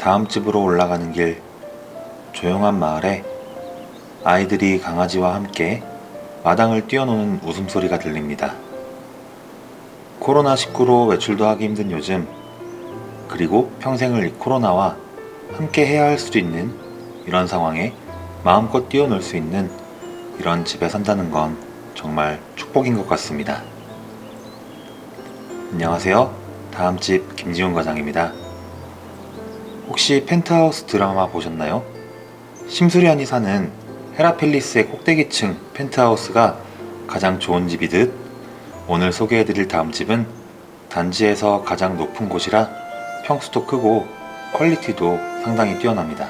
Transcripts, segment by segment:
다음 집으로 올라가는 길 조용한 마을에 아이들이 강아지와 함께 마당을 뛰어노는 웃음소리가 들립니다. 코로나19로 외출도 하기 힘든 요즘 그리고 평생을 이 코로나와 함께 해야 할 수도 있는 이런 상황에 마음껏 뛰어놀 수 있는 이런 집에 산다는 건 정말 축복인 것 같습니다. 안녕하세요. 다음 집 김지훈 과장입니다. 혹시 펜트하우스 드라마 보셨나요? 심수련이 사는 헤라펠리스의 꼭대기층 펜트하우스가 가장 좋은 집이듯 오늘 소개해드릴 다음 집은 단지에서 가장 높은 곳이라 평수도 크고 퀄리티도 상당히 뛰어납니다.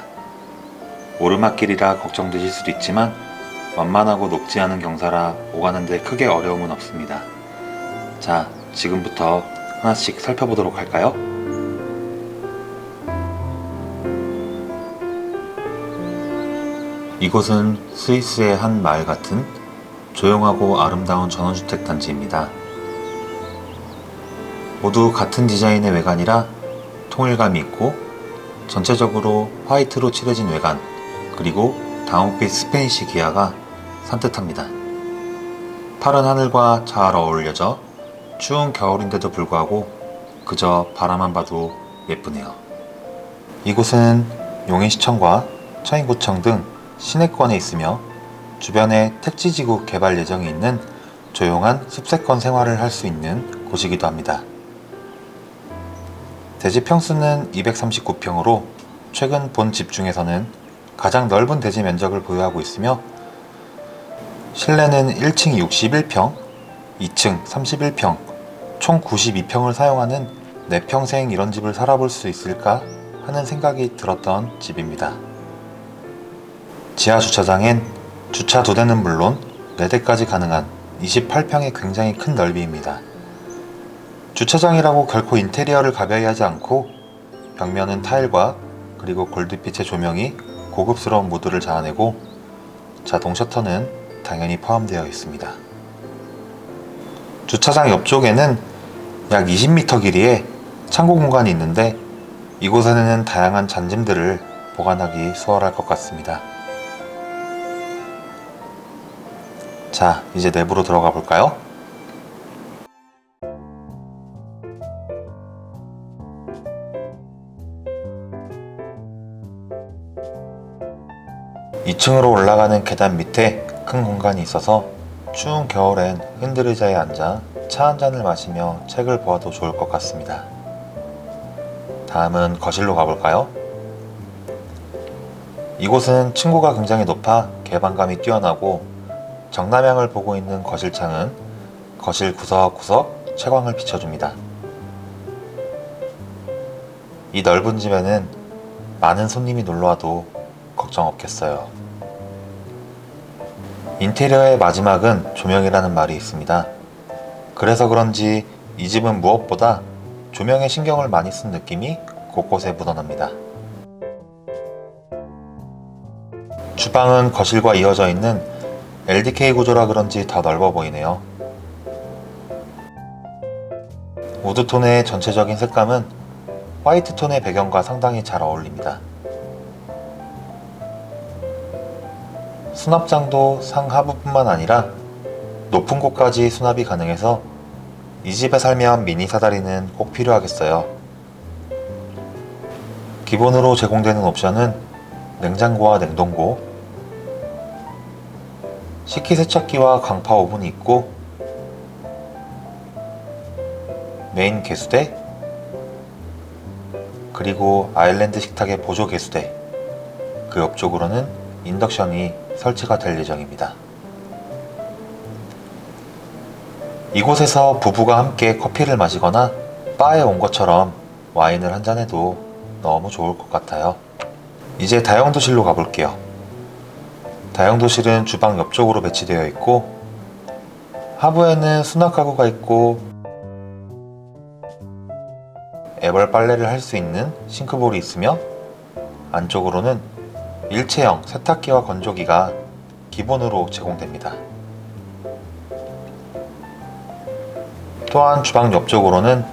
오르막길이라 걱정되실 수도 있지만 완만하고 높지 않은 경사라 오가는데 크게 어려움은 없습니다. 자, 지금부터 하나씩 살펴보도록 할까요? 이곳은 스위스의 한 마을 같은 조용하고 아름다운 전원주택 단지입니다. 모두 같은 디자인의 외관이라 통일감이 있고 전체적으로 화이트로 칠해진 외관 그리고 다운빛 스페니시 기아가 산뜻합니다. 파란 하늘과 잘 어울려져 추운 겨울인데도 불구하고 그저 바라만 봐도 예쁘네요. 이곳은 용인시청과 처인구청 등 시내권에 있으며 주변에 택지지구 개발 예정이 있는 조용한 숲세권 생활을 할 수 있는 곳이기도 합니다. 대지 평수는 239평으로 최근 본 집 중에서는 가장 넓은 대지 면적을 보유하고 있으며 실내는 1층 61평, 2층 31평, 총 92평을 사용하는 내 평생 이런 집을 살아볼 수 있을까 하는 생각이 들었던 집입니다. 지하 주차장엔 주차 두 대는 물론 4대까지 가능한 28평의 굉장히 큰 넓이입니다. 주차장이라고 결코 인테리어를 가벼이 하지 않고 벽면은 타일과 그리고 골드빛의 조명이 고급스러운 무드를 자아내고 자동 셔터는 당연히 포함되어 있습니다. 주차장 옆쪽에는 약 20m 길이의 창고 공간이 있는데 이곳에는 다양한 잔짐들을 보관하기 수월할 것 같습니다. 자, 이제 내부로 들어가 볼까요? (2층으로) 올라가는 계단 밑에 큰 공간이 있어서 추운 겨울엔 핸들 의자에 앉아 차 한 잔을 마시며 책을 보아도 좋을 것 같습니다. 다음은 거실로 가볼까요? 이곳은 층고가 굉장히 높아 개방감이 뛰어나고 정남향을 보고 있는 거실 창은 거실 구석구석 채광을 비춰줍니다. 이 넓은 집에는 많은 손님이 놀러와도 걱정 없겠어요. 인테리어의 마지막은 조명이라는 말이 있습니다. 그래서 그런지 이 집은 무엇보다 조명에 신경을 많이 쓴 느낌이 곳곳에 묻어납니다. 주방은 거실과 이어져 있는 LDK 구조라 그런지 더 넓어 보이네요. 우드톤의 전체적인 색감은 화이트 톤의 배경과 상당히 잘 어울립니다. 수납장도 상하부뿐만 아니라 높은 곳까지 수납이 가능해서 이 집에 살면 미니 사다리는 꼭 필요하겠어요. 기본으로 제공되는 옵션은 냉장고와 냉동고, 식기세척기와 강파 오븐이 있고 메인 개수대 그리고 아일랜드 식탁의 보조 개수대 그 옆쪽으로는 인덕션이 설치가 될 예정입니다. 이곳에서 부부가 함께 커피를 마시거나 바에 온 것처럼 와인을 한잔해도 너무 좋을 것 같아요. 이제 다용도실로 가볼게요. 다용도실은 주방 옆쪽으로 배치되어 있고 하부에는 수납 가구가 있고 애벌 빨래를 할 수 있는 싱크볼이 있으며 안쪽으로는 일체형 세탁기와 건조기가 기본으로 제공됩니다. 또한 주방 옆쪽으로는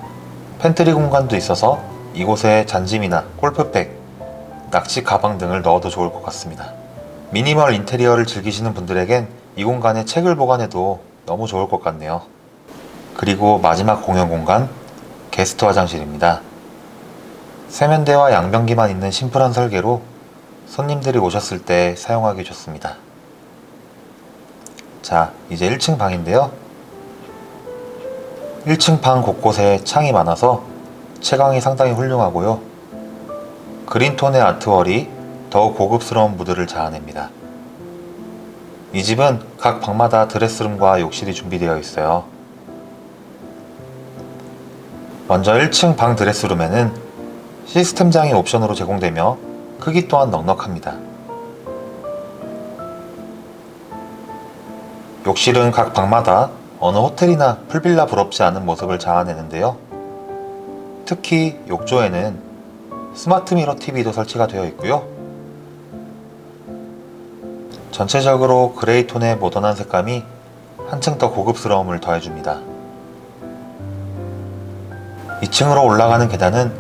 팬트리 공간도 있어서 이곳에 잔짐이나 골프백, 낚시 가방 등을 넣어도 좋을 것 같습니다. 미니멀 인테리어를 즐기시는 분들에겐 이 공간에 책을 보관해도 너무 좋을 것 같네요. 그리고 마지막 공연 공간 게스트 화장실입니다. 세면대와 양변기만 있는 심플한 설계로 손님들이 오셨을 때 사용하기 좋습니다. 자, 이제 1층 방인데요. 1층 방 곳곳에 창이 많아서 채광이 상당히 훌륭하고요. 그린톤의 아트월이 더욱 고급스러운 무드를 자아냅니다. 이 집은 각 방마다 드레스룸과 욕실이 준비되어 있어요. 먼저 1층 방 드레스룸에는 시스템장이 옵션으로 제공되며 크기 또한 넉넉합니다. 욕실은 각 방마다 어느 호텔이나 풀빌라 부럽지 않은 모습을 자아내는데요. 특히 욕조에는 스마트 미러 TV도 설치가 되어 있고요. 전체적으로 그레이 톤의 모던한 색감이 한층 더 고급스러움을 더해줍니다. 2층으로 올라가는 계단은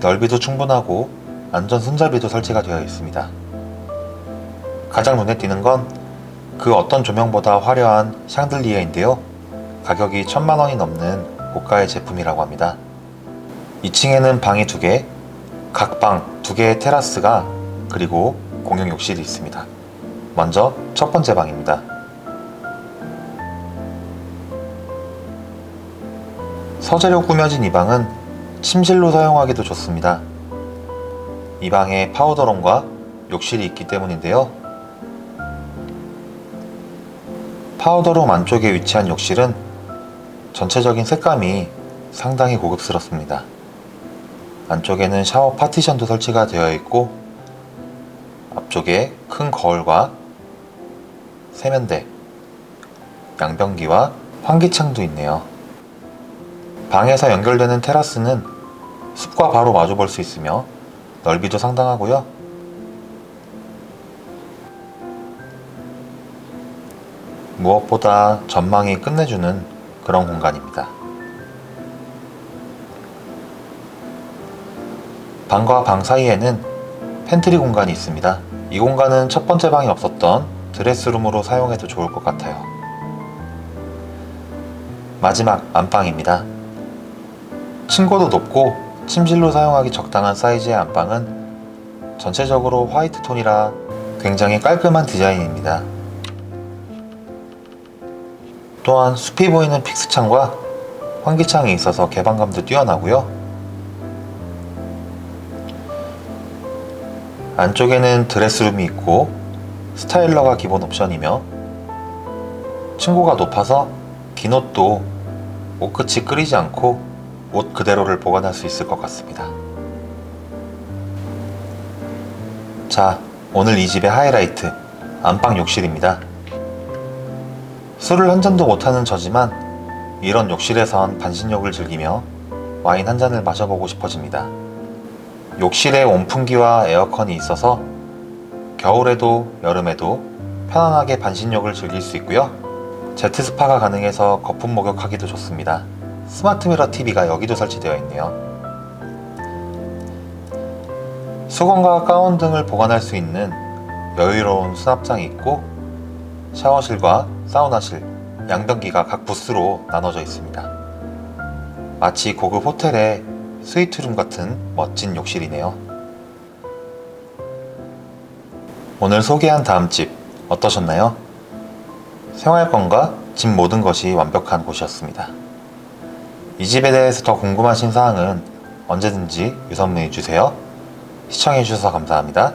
넓이도 충분하고 안전 손잡이도 설치가 되어 있습니다. 가장 눈에 띄는 건 그 어떤 조명보다 화려한 샹들리에인데요. 가격이 천만 원이 넘는 고가의 제품이라고 합니다. 2층에는 방이 2개, 각 방 2개의 테라스가 그리고 공용 욕실이 있습니다. 먼저 첫 번째 방입니다. 서재로 꾸며진 이 방은 침실로 사용하기도 좋습니다. 이 방에 파우더룸과 욕실이 있기 때문인데요. 파우더룸 안쪽에 위치한 욕실은 전체적인 색감이 상당히 고급스럽습니다. 안쪽에는 샤워 파티션도 설치가 되어 있고 앞쪽에 큰 거울과 세면대, 양변기와 환기창도 있네요. 방에서 연결되는 테라스는 숲과 바로 마주 볼 수 있으며 넓이도 상당하고요. 무엇보다 전망이 끝내주는 그런 공간입니다. 방과 방 사이에는 팬트리 공간이 있습니다. 이 공간은 첫 번째 방에 없었던 드레스룸으로 사용해도 좋을 것 같아요. 마지막 안방입니다. 층고도 높고 침실로 사용하기 적당한 사이즈의 안방은 전체적으로 화이트 톤이라 굉장히 깔끔한 디자인입니다. 또한 숲이 보이는 픽스창과 환기창이 있어서 개방감도 뛰어나고요. 안쪽에는 드레스룸이 있고 스타일러가 기본 옵션이며 층고가 높아서 긴 옷도 옷끝이 끓이지 않고 옷 그대로를 보관할 수 있을 것 같습니다. 자, 오늘 이 집의 하이라이트 안방 욕실입니다. 술을 한 잔도 못하는 저지만 이런 욕실에선 반신욕을 즐기며 와인 한 잔을 마셔보고 싶어집니다. 욕실에 온풍기와 에어컨이 있어서 겨울에도 여름에도 편안하게 반신욕을 즐길 수 있고요. 제트 스파가 가능해서 거품 목욕하기도 좋습니다. 스마트 미러 TV가 여기도 설치되어 있네요. 수건과 가운 등을 보관할 수 있는 여유로운 수납장이 있고 샤워실과 사우나실, 양변기가 각 부스로 나눠져 있습니다. 마치 고급 호텔의 스위트룸 같은 멋진 욕실이네요. 오늘 소개한 다음 집 어떠셨나요? 생활권과 집 모든 것이 완벽한 곳이었습니다. 이 집에 대해서 더 궁금하신 사항은 언제든지 유선문의 주세요. 시청해주셔서 감사합니다.